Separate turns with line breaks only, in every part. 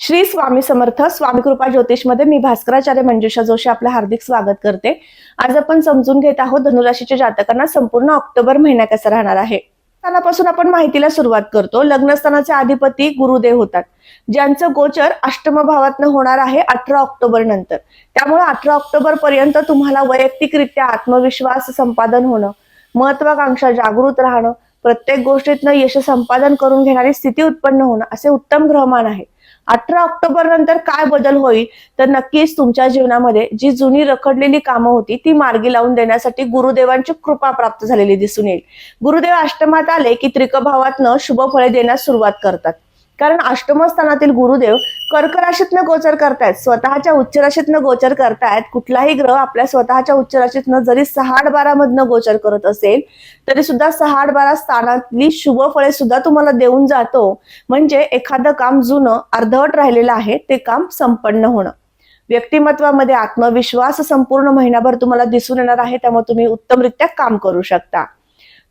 श्री स्वामी समर्थ स्वामी कृपा ज्योतिषमध्ये मी भास्कराचार्य मंजुषा जोशी आपलं हार्दिक स्वागत करते. आज आपण समजून घेत आहोत धनुराशीच्या जातकांना संपूर्ण ऑक्टोबर महिना कसा राहणार आहे? स्थानापासून आपण माहितीला सुरुवात करतो. लग्नस्थानाचे अधिपती गुरुदेव होतात. ज्यांचं गोचर अष्टम भावातनं होणार आहे अठरा ऑक्टोबर नंतर. त्यामुळे अठरा ऑक्टोबर पर्यंत तुम्हाला वैयक्तिकरित्या आत्मविश्वास संपादन होणं महत्वाकांक्षा जागृत राहणं प्रत्येक गोष्टीतनं यश संपादन करून घेणारी स्थिती उत्पन्न होणं असे उत्तम ग्रहमान आहे. अठरा ऑक्टोबर नंतर काय बदल होईल? तर नक्कीच तुमच्या जीवनामध्ये जी जुनी रखडलेली कामं होती ती मार्गी लावून देण्यासाठी गुरुदेवांची कृपा प्राप्त झालेली दिसून येईल. गुरुदेव अष्टमात आले की त्रिकभावातनं शुभ फळे देण्यास सुरुवात करतात. कारण अष्टम स्थानातील गुरुदेव कर्क राशीतनं गोचर करतायत स्वतःच्या उच्च राशीतनं गोचर करतायत. कुठलाही ग्रह आपल्या स्वतःच्या उच्च राशीतनं जरी सहा बारा मधनं गोचर करत असेल तरी सुद्धा सहाड बारा स्थानातली शुभ फळे सुद्धा तुम्हाला देऊन जातो. म्हणजे एखादं काम जुनं अर्धवट राहिलेलं आहे ते काम संपन्न होणं. व्यक्तिमत्वामध्ये आत्मविश्वास संपूर्ण महिनाभर तुम्हाला दिसून येणार आहे त्यामुळे तुम्ही उत्तमरित्या काम करू शकता.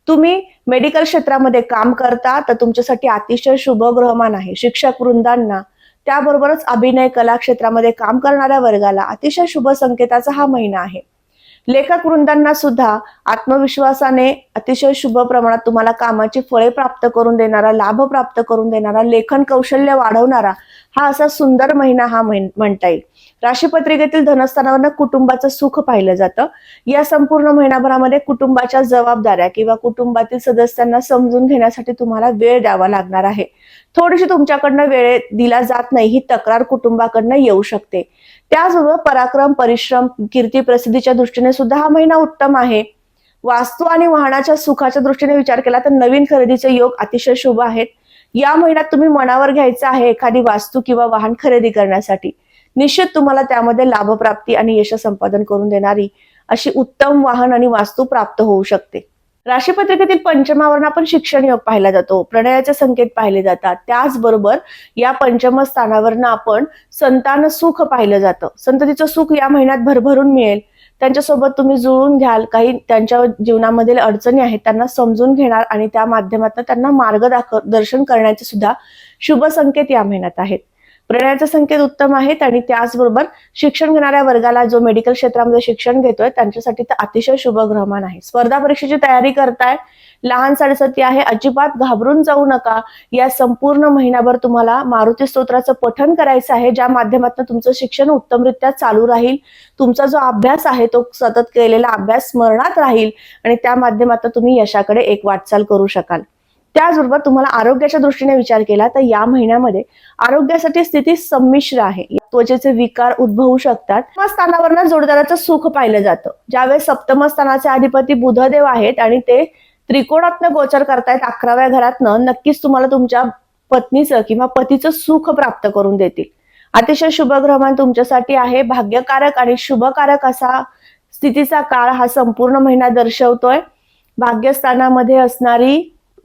तुम्ही मेडिकल क्षेत्रामध्ये काम करता तर तुमच्यासाठी अतिशय शुभ ग्रहमान आहे. शिक्षक वृंदांना त्याबरोबरच अभिनय कला क्षेत्रामध्ये काम करणाऱ्या वर्गाला अतिशय शुभ संकेताचा हा महिना आहे. लेखक वृंदांना सुद्धा आत्मविश्वासाने अतिशय शुभ प्रमाणात तुम्हाला कामाची फळे प्राप्त करून देणारा लाभ प्राप्त करून देणारा लेखन कौशल्य वाढवणारा हा असा सुंदर महिना हा म्हणता येईल. राशीपत्रिकेतील धनस्थानावरनं कुटुंबाचं सुख पाहिलं जातं. या संपूर्ण महिनाभरामध्ये कुटुंबाच्या जबाबदाऱ्या किंवा कुटुंबातील सदस्यांना समजून घेण्यासाठी तुम्हाला वेळ द्यावा लागणार आहे. थोडीशी तुमच्याकडनं वेळ दिला जात नाही ही तक्रार कुटुंबाकडनं येऊ शकते. त्याचबरोबर पराक्रम परिश्रम कीर्ती प्रसिद्धीच्या दृष्टीने सुद्धा हा महिना उत्तम आहे. वास्तू आणि वाहनाच्या सुखाच्या दृष्टीने विचार केला तर नवीन खरेदीचे योग अतिशय शुभ आहेत. या महिन्यात तुम्ही मनावर घ्यायचं आहे एखादी वास्तू किंवा वाहन खरेदी करण्यासाठी. निश्चित तुम्हाला त्यामध्ये लाभप्राप्ती आणि यश संपादन करून देणारी अशी उत्तम वाहन आणि वास्तू प्राप्त होऊ शकते. राशीपत्रिकेतील पंचमावरून आपण शिक्षण योग पाहिला जातो. प्रणयाचे संकेत पाहिले जातात. त्याचबरोबर या पंचम स्थानावरनं आपण संतान सुख पाहिलं जातं. संततीचं सुख या महिन्यात भरभरून मिळेल. त्यांच्यासोबत तुम्ही जुळून घ्याल काही त्यांच्या जीवनामधील अडचणी आहेत त्यांना समजून घेणार आणि त्या माध्यमातून त्यांना मार्ग दर्शन करण्याचे सुद्धा शुभ संकेत या महिन्यात आहेत. प्रेरणाचा संकेत उत्तम आहेत आणि त्याचबरोबर शिक्षण घेणाऱ्या वर्गाला जो मेडिकल क्षेत्रामध्ये शिक्षण घेतोय त्यांच्यासाठी तर अतिशय शुभग्रहमान आहे. स्पर्धा परीक्षेची तयारी करताय लहान साडेसती आहे अजिबात घाबरून जाऊ नका. या संपूर्ण महिनाभर तुम्हाला मारुती स्तोत्राचं पठण करायचं आहे ज्या माध्यमातून तुमचं शिक्षण उत्तमरित्या चालू राहील. तुमचा जो अभ्यास आहे तो सतत केलेला अभ्यास स्मरणात राहील आणि त्या माध्यमातून तुम्ही यशाकडे एक वाटचाल करू शकाल. त्याचबरोबर तुम्हाला आरोग्याच्या दृष्टीने विचार केला तर या महिन्यामध्ये आरोग्यासाठी स्थिती संमिश्र आहे. त्वचेचे विकार उद्भवू शकतात. स्थानावरनं जोडदाराचं सुख पाहिलं जातं. ज्यावेळेस सप्तम स्थानाचे अधिपती बुधदेव आहेत आणि ते त्रिकोणातनं गोचर करतायत अकराव्या घरातनं नक्कीच तुम्हाला तुमच्या पत्नीचं किंवा पतीचं सुख प्राप्त करून देतील. अतिशय शुभग्रहमान तुमच्यासाठी आहे. भाग्यकारक आणि शुभकारक असा स्थितीचा काळ हा संपूर्ण महिना दर्शवतोय. भाग्यस्थानामध्ये असणारी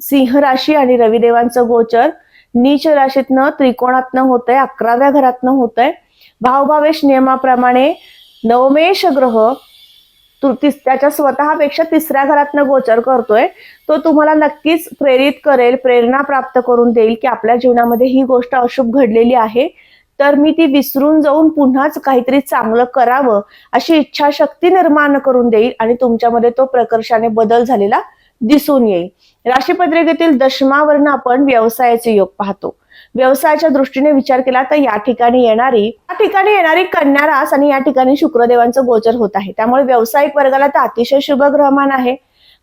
सिंह राशी आणि रविदेवांचं गोचर नीच राशीतनं त्रिकोणातनं होतंय अकराव्या घरातनं होतंय. भावभावेश नियमाप्रमाणे नवमेश ग्रह त्याच्या स्वतःपेक्षा तिसऱ्या घरातनं गोचर करतोय. तो तुम्हाला नक्कीच प्रेरित करेल प्रेरणा प्राप्त करून देईल की आपल्या जीवनामध्ये ही गोष्ट अशुभ घडलेली आहे. तर मी ती विसरून जाऊन पुन्हाच काहीतरी चांगलं करावं अशी इच्छाशक्ती निर्माण करून देईल आणि तुमच्यामध्ये तो प्रकर्षाने बदल झालेला दिसून येईल. राशीपत्रिकेतील दशमावरनं आपण व्यवसायाचे योग पाहतो. व्यवसायाच्या दृष्टीने विचार केला तर या ठिकाणी येणारी या ठिकाणी येणारी कन्या रास आणि या ठिकाणी शुक्रदेवांचं गोचर होत आहे. त्यामुळे व्यावसायिक वर्गाला तर अतिशय शुभ ग्रहमान आहे.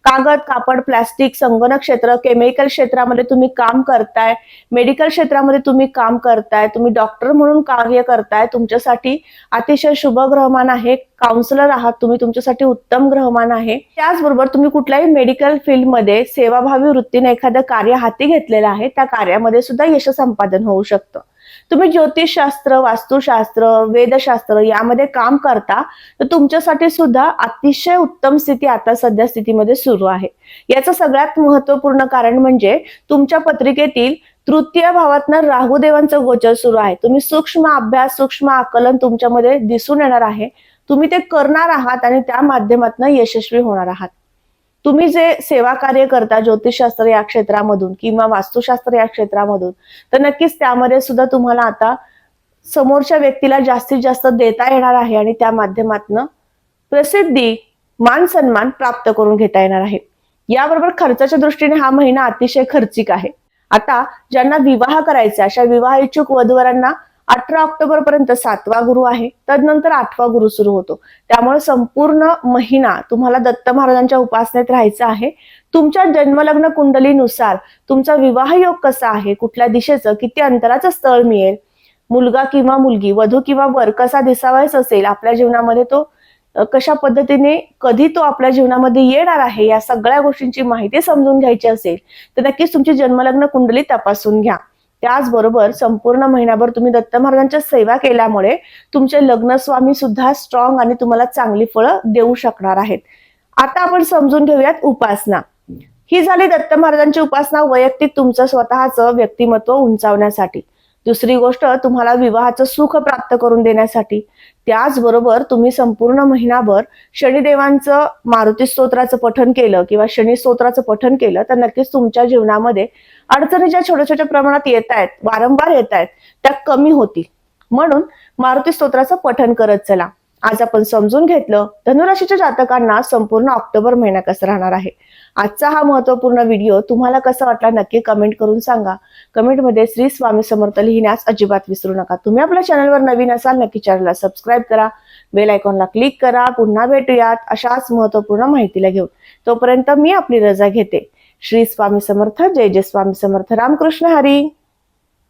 कागद कापड प्लास्टिक संगणक क्षेत्र केमिकल क्षेत्रामध्ये तुम्ही काम करताय. मेडिकल क्षेत्रामध्ये तुम्ही काम करताय. तुम्ही डॉक्टर म्हणून कार्य करताय. तुमच्यासाठी अतिशय शुभ ग्रहमान आहे. काउन्सिलर आहात तुम्ही. तुमच्यासाठी उत्तम ग्रहमान आहे. त्याचबरोबर तुम्ही कुठल्याही मेडिकल फील्डमध्ये सेवाभावी वृत्तीने एखादं कार्य हाती घेतलेलं आहे त्या कार्यामध्ये सुद्धा यश संपादन होऊ शकतं. तुम्ही ज्योतिषशास्त्र वास्तुशास्त्र वेदशास्त्र यामध्ये काम करता तर तुमच्यासाठी सुद्धा अतिशय उत्तम स्थिती आता सध्या स्थितीमध्ये सुरू आहे. याचं सगळ्यात महत्त्वपूर्ण कारण म्हणजे तुमच्या पत्रिकेतील तृतीय भावातनं राहुदेवांचं गोचर सुरू आहे. तुम्ही सूक्ष्म अभ्यास सूक्ष्म आकलन तुमच्यामध्ये दिसून येणार आहे. तुम्ही ते करणार आहात आणि त्या माध्यमातून यशस्वी होणार आहात. तुम्ही जे सेवा कार्य करता ज्योतिषशास्त्र या क्षेत्रामधून किंवा वास्तुशास्त्र या क्षेत्रामधून तर नक्कीच त्यामध्ये सुद्धा तुम्हाला आता समोरच्या व्यक्तीला जास्तीत जास्त देता येणार आहे आणि त्या माध्यमातन प्रसिद्धी मान सन्मान प्राप्त करून घेता येणार आहे. याबरोबर खर्चाच्या दृष्टीने हा महिना अतिशय खर्चिक आहे. आता ज्यांना विवाह करायचा अशा विवाह इच्छुक वधूवरांना अठरा ऑक्टोबर पर्यंत सातवा गुरु आहे. तदनंतर आठवा गुरु सुरू होतो. त्यामुळे संपूर्ण महिना तुम्हाला दत्त महाराजांच्या उपासनेत राहायचं आहे. तुमच्या जन्मलग्न कुंडलीनुसार तुमचा विवाह योग कसा आहे? कुठल्या दिशेचं? किती अंतराचं स्थळ मिळेल? मुलगा किंवा मुलगी वधू किंवा वर कसा दिसावायच असेल आपल्या जीवनामध्ये तो? कशा पद्धतीने कधी तो आपल्या जीवनामध्ये येणार आहे? या सगळ्या गोष्टींची माहिती समजून घ्यायची असेल तर नक्कीच तुमची जन्मलग्न कुंडली तपासून घ्या. त्याचबरोबर संपूर्ण महिनाभर तुम्ही दत्त महाराजांच्या सेवा केल्यामुळे तुमचे लग्नस्वामी सुद्धा स्ट्रॉंग आणि तुम्हाला चांगली फळं देऊ शकणार आहेत. आता आपण समजून घेऊयात उपासना. ही झाली दत्त महाराजांची उपासना वैयक्तिक तुमचं स्वतःचं व्यक्तिमत्व उंचावण्यासाठी. दुसरी गोष्ट तुम्हाला विवाहाचं सुख प्राप्त करून देण्यासाठी. त्याचबरोबर तुम्ही संपूर्ण महिनाभर शनिदेवांचं मारुती स्तोत्राचं पठन केलं किंवा शनी स्तोत्राचं पठन केलं तर नक्कीच तुमच्या जीवनामध्ये अडचणी ज्या छोट्या छोट्या प्रमाणात येत आहेत वारंवार येत आहेत त्या कमी होतील. म्हणून मारुती स्तोत्राचं पठन करत चला. आज आपण समजून घेतलं धनुराशीच्या जातकांना संपूर्ण ऑक्टोबर महिना कसा राहणार आहे? आजचा हा महत्त्वपूर्ण व्हिडिओ तुम्हाला कसा वाटला नक्की कमेंट करून सांगा. कमेंटमध्ये श्री स्वामी समर्थ लिहिण्यास अजिबात विसरू नका. तुम्ही आपल्या चॅनलवर नवीन असाल नक्की चॅनलला सबस्क्राईब करा बेल आयकॉनला क्लिक करा पुन्हा भेटूयात अशाच महत्त्वपूर्ण माहितीला घेऊन. तोपर्यंत मी आपली रजा घेते. श्री स्वामी समर्थ जय जय स्वामी समर्थ रामकृष्ण हरी.